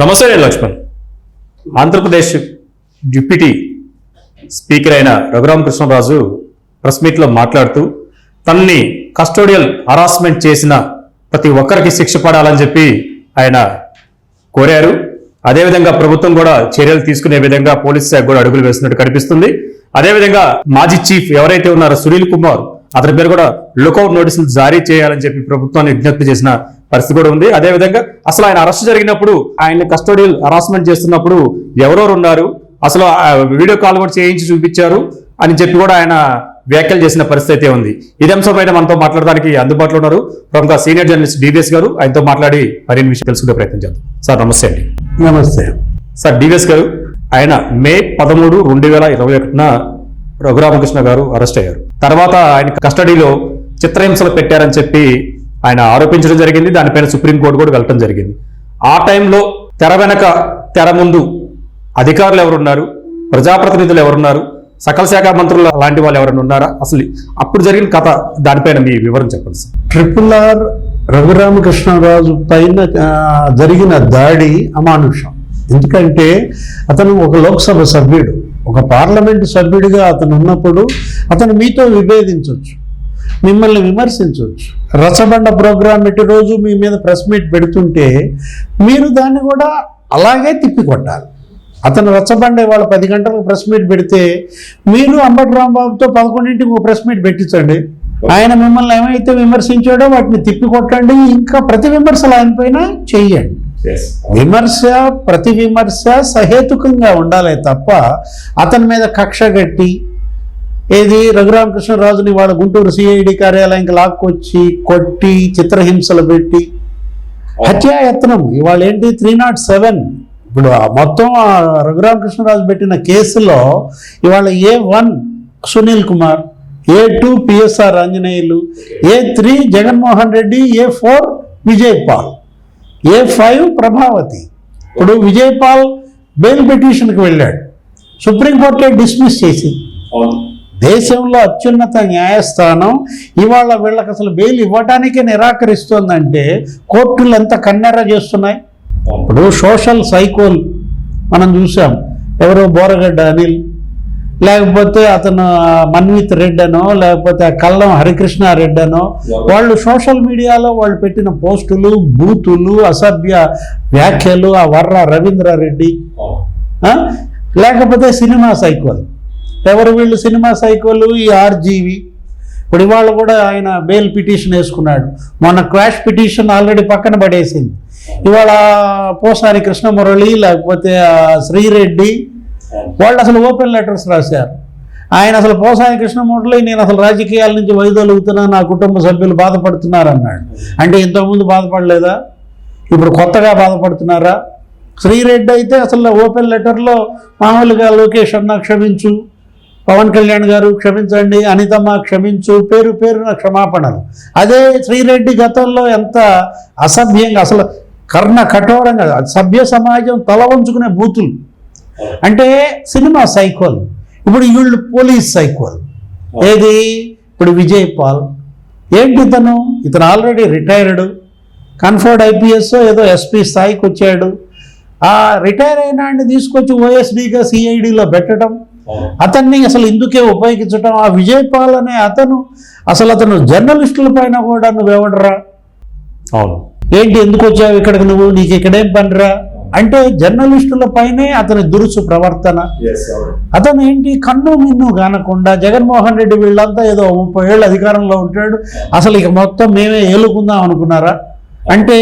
నమస్తే నేను Laxman. Andhra Pradesh deputy speaker అయిన రఘురామకృష్ణరాజు ప్రెస్ మీట్లో మాట్లాడుతూ తనని కస్టోడియల్ హరాస్మెంట్ చేసిన ప్రతి ఒక్కరికి శిక్ష పడాలని చెప్పి ఆయన కోరారు. అదేవిధంగా ప్రభుత్వం కూడా చర్యలు తీసుకునే విధంగా పోలీస్ శాఖ కూడా అడుగులు వేస్తున్నట్టు కనిపిస్తుంది. అదేవిధంగా మాజీ చీఫ్ ఎవరైతే ఉన్నారో సునీల్ కుమార్ అతని పేరు కూడా లుకౌట్ నోటీసులు జారీ చేయాలని చెప్పి ప్రభుత్వాన్ని విజ్ఞప్తి చేసిన పరిస్థితి కూడా ఉంది. అదేవిధంగా అసలు ఆయన అరెస్ట్ జరిగినప్పుడు ఆయన కస్టోడియల్ హరాస్మెంట్ చేస్తున్నప్పుడు ఎవరెవరు ఉన్నారు? అసలు వీడియో కాల్ కూడా చేయించి చూపించారు అని చెప్పి కూడా ఆయన వ్యాఖ్యలు చేసిన పరిస్థితి అయితే ఉంది. ఇదే అంశంపైన మనతో మాట్లాడడానికి అందుబాటులో ఉన్నారు. ప్రముఖ సీనియర్ జర్నలిస్ట్ డివిఎస్ గారు ఆయనతో మాట్లాడి మరిన్ని విషయం తెలుసుకునే ప్రయత్నం చేద్దాం. సార్ నమస్తే అండి. నమస్తే. సార్ డివిఎస్ గారు ఆయన మే పదమూడు రెండు వేల ఇరవై ఒకటిన రఘురామకృష్ణ గారు అరెస్ట్ అయ్యారు. తర్వాత ఆయన కస్టడీలో చిత్రహింసలు పెట్టారని చెప్పి ఆయన ఆరోపించడం జరిగింది దానిపైన సుప్రీంకోర్టు కూడా వెళ్ళటం జరిగింది. ఆ టైంలో తెర వెనక తెర ముందు అధికారులు ఎవరున్నారు? ప్రజాప్రతినిధులు ఎవరున్నారు? సకల శాఖ మంత్రులు లాంటి వాళ్ళు ఎవరైనా ఉన్నారా? అసలు అప్పుడు జరిగిన కథ దానిపైన మీ వివరం చెప్పండి సార్. ట్రిపుల్ ఆర్ రఘురామకృష్ణరాజు పైన జరిగిన దాడి అమానుషం. ఎందుకంటే అతను ఒక లోక్సభ సభ్యుడు ఒక పార్లమెంటు సభ్యుడిగా అతను ఉన్నప్పుడు అతను మీతో విభేదించవచ్చు మిమ్మల్ని విమర్శించవచ్చు. రచబండ ప్రోగ్రాం రోజు మీ మీద ప్రెస్ మీట్ పెడుతుంటే మీరు దాన్ని కూడా అలాగే తిప్పికొట్టాలి. అతను రచ్చబండ వాళ్ళ పది గంటలకు ప్రెస్ మీట్ పెడితే మీరు అంబటి రాంబాబుతో పదకొండింటికి ఒక ప్రెస్ మీట్ పెట్టించండి. ఆయన మిమ్మల్ని ఏమైతే విమర్శించాడో వాటిని తిప్పికొట్టండి. ఇంకా ప్రతి విమర్శలు ఆయన పైన చెయ్యండి విమర్శ ప్రతి విమర్శ సహేతుకంగా ఉండాలి తప్ప అతని మీద కక్ష కట్టి ఏది? రఘురామకృష్ణరాజుని వాళ్ళ గుంటూరు సిఐడి కార్యాలయంకి లాక్కొచ్చి కొట్టి చిత్రహింసలు పెట్టి హత్యాయత్నం ఇవాళ ఏంటి? Three not seven. ఇప్పుడు మొత్తం ఆ రఘురామకృష్ణరాజు పెట్టిన కేసులో ఇవాళ A one Sunil Kumar A two PSR Anjaneyulu A three Jaganmohan Reddy A four Vijay Paul A five Prabhavati. ఇప్పుడు విజయ్ పాల్ బెయిల్ పిటిషన్కి వెళ్ళాడు. సుప్రీంకోర్టే డిస్మిస్ చేసింది. దేశంలో అత్యున్నత న్యాయస్థానం ఇవాళ వీళ్ళకి అసలు బెయిల్ ఇవ్వడానికే నిరాకరిస్తోందంటే కోర్టులు ఎంత కన్నెర చేస్తున్నాయి. ఇప్పుడు సోషల్ సైకోల్ మనం చూసాం. ఎవరో బోరగడ్డ అనిల్ లేకపోతే అతను మన్విత్ రెడ్డి అనో లేకపోతే కళ్ళం కల్లం హరికృష్ణ రెడ్డి అనో వాళ్ళు సోషల్ మీడియాలో వాళ్ళు పెట్టిన పోస్టులు బూతులు అసభ్య వ్యాఖ్యలు ఆ వర్ర రవీంద్రారెడ్డి లేకపోతే సినిమా సైకోల్. ఎవరు వీళ్ళు సినిమా సైకోలు ఈ ఆర్జీవి. ఇప్పుడు ఇవాళ కూడా ఆయన బెయిల్ పిటిషన్ వేసుకున్నాడు. మొన్న క్రాష్ పిటిషన్ ఆల్రెడీ పక్కన పడేసింది. ఇవాళ పోసారి కృష్ణమురళి లేకపోతే శ్రీరెడ్డి వాళ్ళు అసలు ఓపెన్ లెటర్స్ రాశారు. ఆయన అసలు పోసాని కృష్ణమూర్తిలో నేను అసలు రాజకీయాల నుంచి వైదొలుగుతున్నా నా కుటుంబ సభ్యులు బాధపడుతున్నారు అన్నాడు అంటే ఇంతకుముందు బాధపడలేదా? ఇప్పుడు కొత్తగా బాధపడుతున్నారా? శ్రీరెడ్డి అయితే అసలు ఓపెన్ లెటర్లో మామూలుగా లోకేష్ అన్న క్షమించు పవన్ కళ్యాణ్ గారు క్షమించండి అనితమ్మ క్షమించు పేరు పేరున క్షమాపణలు. అదే శ్రీరెడ్డి గతంలో ఎంత అసభ్యంగా అసలు కర్ణ కఠోరంగా సభ్య సమాజం తల వంచుకునే బూతులు. అంటే సినిమా సైకోల్. ఇప్పుడు వీళ్ళు పోలీస్ సైకోల్. ఏది? ఇప్పుడు విజయ్ పాల్. ఏంటి ఇతను? ఇతను ఆల్రెడీ రిటైర్డ్. కన్ఫర్డ్ ఐపీఎస్ ఏదో ఎస్పీ స్థాయికి వచ్చాడు. ఆ రిటైర్ అయిన అండి తీసుకొచ్చి ఓఎస్డీగా సిఐడిలో పెట్టడం. అతన్ని అసలు ఇందుకే ఉపయోగించడం ఆ విజయ్ పాల్ అనే అతను అసలు అతను జర్నలిస్టుల పైన కూడా నువ్వెవడరా అవును. ఏంటి ఎందుకు వచ్చావు ఇక్కడికి నువ్వు? నీకు ఇక్కడేం పనిరా? అంటే జర్నలిస్టుల పైనే అతని దురుసు ప్రవర్తన. అతను ఏంటి కన్ను మిన్ను కానకుండా జగన్మోహన్ రెడ్డి వీళ్ళంతా ఏదో ముప్పై ఏళ్ళు అధికారంలో ఉంటాడు. అసలు ఇక మొత్తం మేమే ఏలుకుందాం అనుకున్నారా? అంటే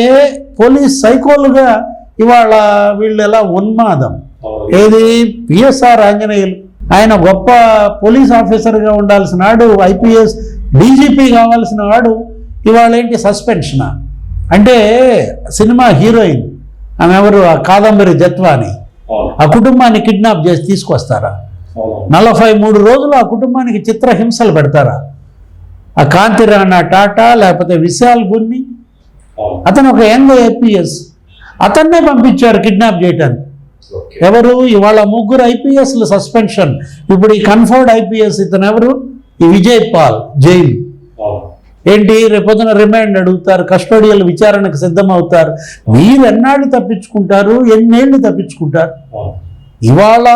పోలీస్ సైకోలుగా ఇవాళ వీళ్ళు ఎలా ఉన్మాదం? ఏది? పిఎస్ఆర్ ఆంజనేయులు. ఆయన గొప్ప పోలీస్ ఆఫీసర్గా ఉండాల్సిన వాడు ఐపీఎస్ డీజీపీ కావాల్సిన వాడు ఇవాళ ఏంటి సస్పెన్షనా? అంటే సినిమా హీరోయిన్ ఆమె ఎవరు? ఆ కాదంబరి జత్వాని. ఆ కుటుంబాన్ని కిడ్నాప్ చేసి తీసుకొస్తారా? నలభై మూడు రోజులు ఆ కుటుంబానికి చిత్రహింసలు పెడతారా? ఆ కాంతిరాణ టాటా లేకపోతే విశాల్ గున్ని? అతను ఒక యంగ్ ఏపీఎస్ అతన్నే పంపించారు కిడ్నాప్ చేయటానికి. ఎవరు? ఇవాళ ముగ్గురు ఐపీఎస్లు సస్పెన్షన్ ఇప్పుడు ఈ కన్ఫర్డ్ ఐపీఎస్ ఇతను ఎవరు? ఈ విజయ్ పాల్ జైలు ఏంటి? రేపొద్దున రిమాండ్ అడుగుతారు కస్టోడియల్ విచారణకు సిద్ధం అవుతారు మీరు ఎన్నాళ్ళు తప్పించుకుంటారు? ఎన్నేళ్ళు తప్పించుకుంటారు? ఇవాళ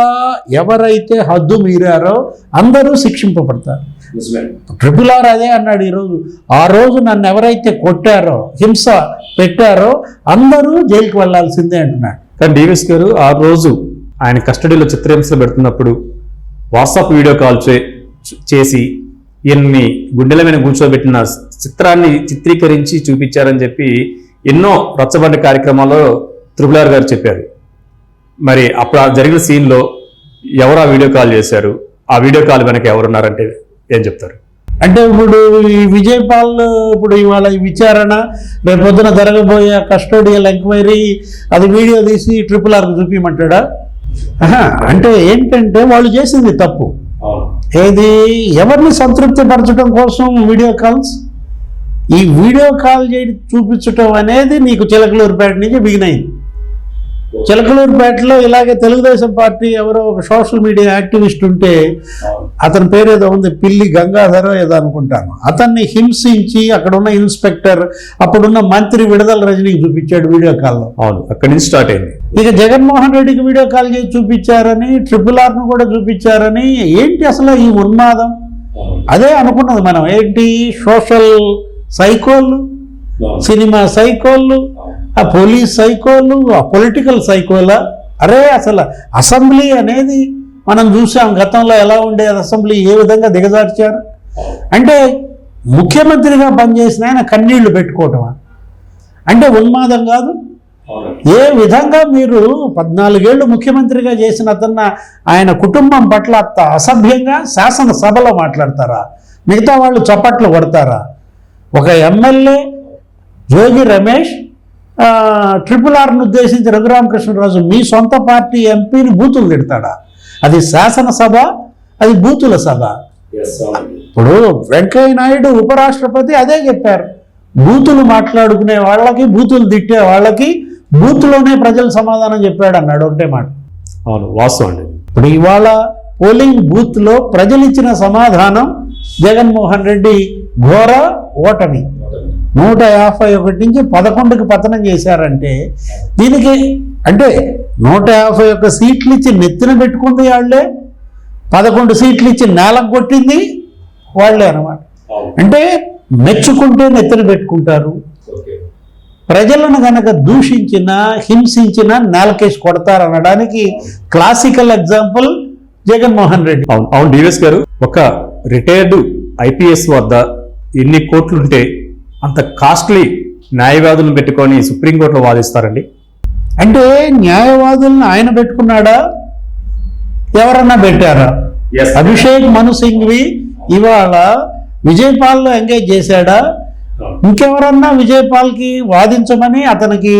ఎవరైతే హద్దు మీరారో అందరూ శిక్షింపబడతారు. ట్రిపుల్ ఆర్ అదే అన్నాడు ఈరోజు. ఆ రోజు నన్ను ఎవరైతే కొట్టారో హింస పెట్టారో అందరూ జైలుకి వెళ్ళాల్సిందే అంటున్నాడు. కానీ డీవీఎస్ గారు ఆ రోజు ఆయన కస్టడీలో చిత్రహింసలు పెడుతున్నప్పుడు వాట్సాప్ వీడియో కాల్ చే- చేసి ఈయన్ని గుండెల మీద కూర్చోబెట్టిన చిత్రాన్ని చిత్రీకరించి చూపించారని చెప్పి ఎన్నో రచ్చబండ కార్యక్రమాల్లో త్రిపులార్ గారు చెప్పారు. మరి అప్పుడు ఆ జరిగిన సీన్లో ఎవరు ఆ వీడియో కాల్ చేశారు? ఆ వీడియో కాల్ వెనక ఎవరున్నారంటే ఏం చెప్తారు? అంటే ఇప్పుడు ఈ విజయపాల్ ఇప్పుడు ఇవాళ ఈ విచారణ రేపు పొద్దున జరగబోయే కస్టోడియల్ ఎంక్వైరీ అది వీడియో తీసి ట్రిపుల్ ఆర్కి చూపించమంటాడా అంటే ఏంటంటే వాళ్ళు చేసింది తప్పు. ఏది? ఎవరిని సంతృప్తి పరచడం కోసం వీడియో కాల్స్? ఈ వీడియో కాల్ చేయి చూపించటం అనేది నీకు చిలకలూరుపేట నుంచి బిగినైంది చిలకలూరుపేటలో ఇలాగే తెలుగుదేశం పార్టీ ఎవరో ఒక సోషల్ మీడియా యాక్టివిస్ట్ ఉంటే అతని పేరు ఏదో ఉంది పిల్లి గంగాధర ఏదో అనుకుంటాను. అతన్ని హింసించి అక్కడ ఉన్న ఇన్స్పెక్టర్ అప్పుడున్న మంత్రి విడుదల రజనీకి చూపించాడు వీడియో కాల్లో. అవును అక్కడి నుంచి స్టార్ట్ అయింది. ఇక జగన్మోహన్ రెడ్డికి వీడియో కాల్ చేసి చూపించారని ట్రిపుల్ ఆర్ను కూడా చూపించారని ఏంటి అసలు ఈ ఉన్మాదం? అదే అనుకున్నది మనం. ఏంటి? సోషల్ సైకోళ్ళు సినిమా సైకోళ్ళు ఆ పోలీస్ సైకోళ్ళు ఆ పొలిటికల్ సైకోలా అరే అసలు అసెంబ్లీ అనేది మనం చూసాం గతంలో ఎలా ఉండేది అసెంబ్లీ ఏ విధంగా దిగజార్చారు? అంటే ముఖ్యమంత్రిగా పనిచేసిన ఆయన కన్నీళ్ళు పెట్టుకోవటమా? అంటే ఉన్మాదం కాదు? ఏ విధంగా మీరు పద్నాలుగేళ్ళు ముఖ్యమంత్రిగా చేసిన అతన్న ఆయన కుటుంబం పట్ల అసభ్యంగా శాసనసభలో మాట్లాడతారా? మిగతా వాళ్ళు చప్పట్లు కొడతారా? ఒక ఎమ్మెల్యే జోగి రమేష్ ట్రిపుల్ ఆర్ను ఉద్దేశించి రఘురామకృష్ణరాజు మీ సొంత పార్టీ ఎంపీని బూతులు తిడతాడా? అది శాసనసభ అది బూతుల సభ. ఇప్పుడు వెంకయ్య నాయుడు ఉపరాష్ట్రపతి అదే చెప్పారు. బూతులు మాట్లాడుకునే వాళ్ళకి బూతులు తిట్టే వాళ్ళకి బూత్లోనే ప్రజలు సమాధానం చెప్పాడు అన్నాడు ఒకటే మాట. అవును వాస్తవం అండి. ఇప్పుడు ఇవాళ పోలింగ్ బూత్లో ప్రజలు ఇచ్చిన సమాధానం జగన్మోహన్ రెడ్డి ఘోర ఓటమి. నూట యాభై ఒకటి నుంచి పదకొండుకి పతనం చేశారంటే దీనికి అంటే నూట యాభై ఒక్క సీట్లు ఇచ్చి నెత్తిన పెట్టుకుంది వాళ్ళే పదకొండు సీట్లు ఇచ్చి నేలకు కొట్టింది వాళ్ళే అన్నమాట. అంటే మెచ్చుకుంటే నెత్తిన పెట్టుకుంటారు. ప్రజలను గనక దూషించిన హింసించిన నేలకేసి కొడతారనడానికి క్లాసికల్ ఎగ్జాంపుల్ జగన్మోహన్ రెడ్డి. అవును అవును డివిఎస్ గారు ఒక రిటైర్డ్ ఐపీఎస్ వద్ద ఎన్ని కోట్లుంటే అంత కాస్ట్లీ న్యాయవాదులను పెట్టుకొని సుప్రీంకోర్టులో వాదిస్తారండి. అంటే న్యాయవాదులను ఆయన పెట్టుకున్నాడా? ఎవరన్నా పెట్టారా. అభిషేక్ మను సింఘ్వి ఇవాళ విజయపాల్లో ఎంగేజ్ చేశాడా? ఇంకెవరన్నా విజయపాల్కి వాదించమని అతనికి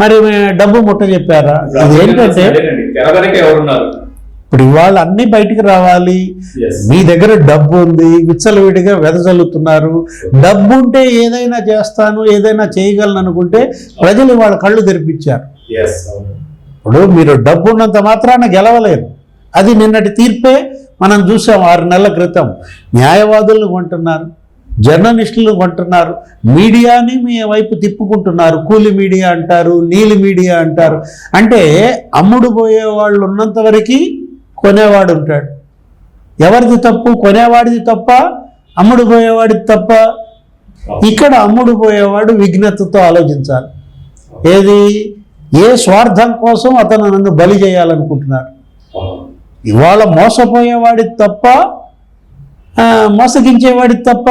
మరి డబ్బు ముట్ట చెప్పారా? అదేంటంటే ఇప్పుడు ఇవాళ అన్ని బయటికి రావాలి. మీ దగ్గర డబ్బు ఉంది. విచ్చలవిడిగా వెదజల్లుతున్నారు డబ్బు ఉంటే ఏదైనా చేస్తాను ఏదైనా చేయగలను అనుకుంటే ప్రజలు ఇవాళ కళ్ళు తెరిపించారు. ఇప్పుడు మీరు డబ్బు ఉన్నంత మాత్రాన గెలవలేరు. అది నిన్నటి తీర్పే మనం చూసాం ఆరు నెలల క్రితం. న్యాయవాదులను కొంటున్నారు జర్నలిస్టులను కొంటున్నారు మీడియాని మీ వైపు తిప్పుకుంటున్నారు. కూలి మీడియా అంటారు నీలి మీడియా అంటారు. అంటే అమ్ముడు పోయే వాళ్ళు ఉన్నంత వరకు కొనేవాడు ఉంటాడు. ఎవరిది తప్పు? కొనేవాడిది తప్ప అమ్ముడు పోయేవాడిది తప్ప. ఇక్కడ అమ్ముడు పోయేవాడు విఘ్నతతో ఆలోచించాలి. ఏది? ఏ స్వార్థం కోసం అతను నన్ను బలి చేయాలనుకుంటున్నాడు? ఇవాళ మోసపోయేవాడిది తప్ప మోసగించేవాడి మోసగించేవాడిది తప్ప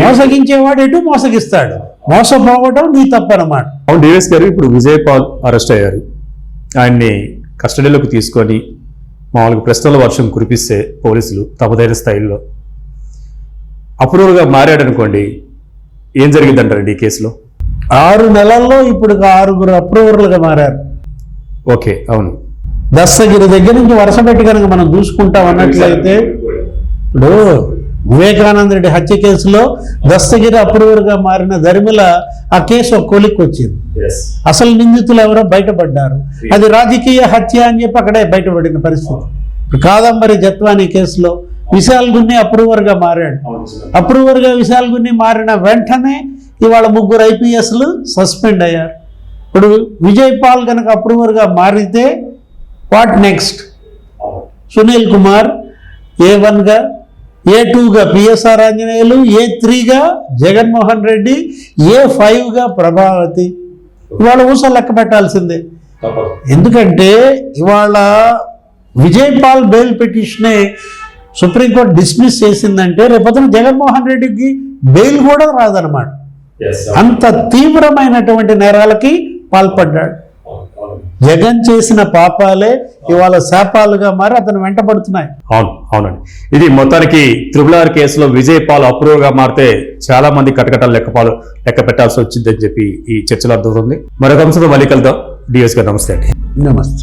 మోసగించేవాడు ఎటు మోసగిస్తాడు? మోసపోవడం నీ తప్పనమాట. అవును డివిఎస్ గారు ఇప్పుడు విజయ్ పాల్ అరెస్ట్ అయ్యారు. ఆయన్ని కస్టడీలోకి తీసుకొని మామూలుగా ప్రశ్నల వర్షం కురిపిస్తే పోలీసులు తమదైన స్థాయిలో. అప్రూవల్గా మారాడనుకోండి ఏం జరిగిందంటారండి ఈ కేసులో? ఆరు నెలల్లో ఇప్పుడు ఆరుగురు అప్రూవర్లుగా మారారు. ఓకే అవును. దస్తగిరి దగ్గర నుంచి వరుస పెట్టి కనుక మనం చూసుకుంటాం అన్నట్లయితే ఇప్పుడు వివేకానంద రెడ్డి హత్య కేసులో దస్తగిరి అప్రూవర్గా మారిన ధర్మిల ఆ కేసు ఒక కొలిక్కి వచ్చింది. అసలు నిందితులు ఎవరో బయటపడ్డారు. అది రాజకీయ హత్య అని చెప్పి అక్కడే బయటపడిన పరిస్థితి. కాదంబరి జత్వానీ కేసులో విశాల్ గున్ని అప్రూవర్గా మారాడు. అప్రూవర్గా విశాల్ గున్ని మారిన వెంటనే ఇవాళ ముగ్గురు ఐపీఎస్లు సస్పెండ్ అయ్యారు. ఇప్పుడు విజయ్ పాల్ కనుక అప్రూవర్గా మారితే what next? Sunil Kumar A వన్గా ఏ టూగా పిఎస్ఆర్ ఆంజనేయులు ఏ త్రీగా జగన్మోహన్ రెడ్డి ఏ ఫైవ్గా ప్రభావతి. ఇవాళ ఊస లెక్క పెట్టాల్సిందే. ఎందుకంటే ఇవాళ విజయ్ పాల్ బెయిల్ పిటిషనే సుప్రీంకోర్టు డిస్మిస్ చేసిందంటే రేపొద్దున జగన్మోహన్ రెడ్డికి బెయిల్ కూడా రాదనమాట అంత తీవ్రమైనటువంటి నేరాలకి పాల్పడ్డాడు. జగన్ చేసిన పాపాలే ఇవాళ శాపాలుగా మారి అతను వెంటబడుతున్నాయి అవును అవునండి. ఇది మొత్తానికి త్రిబుల్ ఆర్ కేసులో విజయ్ పాల్ అప్రూవ్గా మారితే చాలా మంది కటకటాలు లెక్కపాలు లెక్క పెట్టాల్సి వచ్చిందని చెప్పి ఈ చర్చలో అర్థమవుతుంది. మరొక అంశంతో మళ్ళీ కలుద్దాం. డిఎస్ గారు నమస్తే అండి. నమస్తే.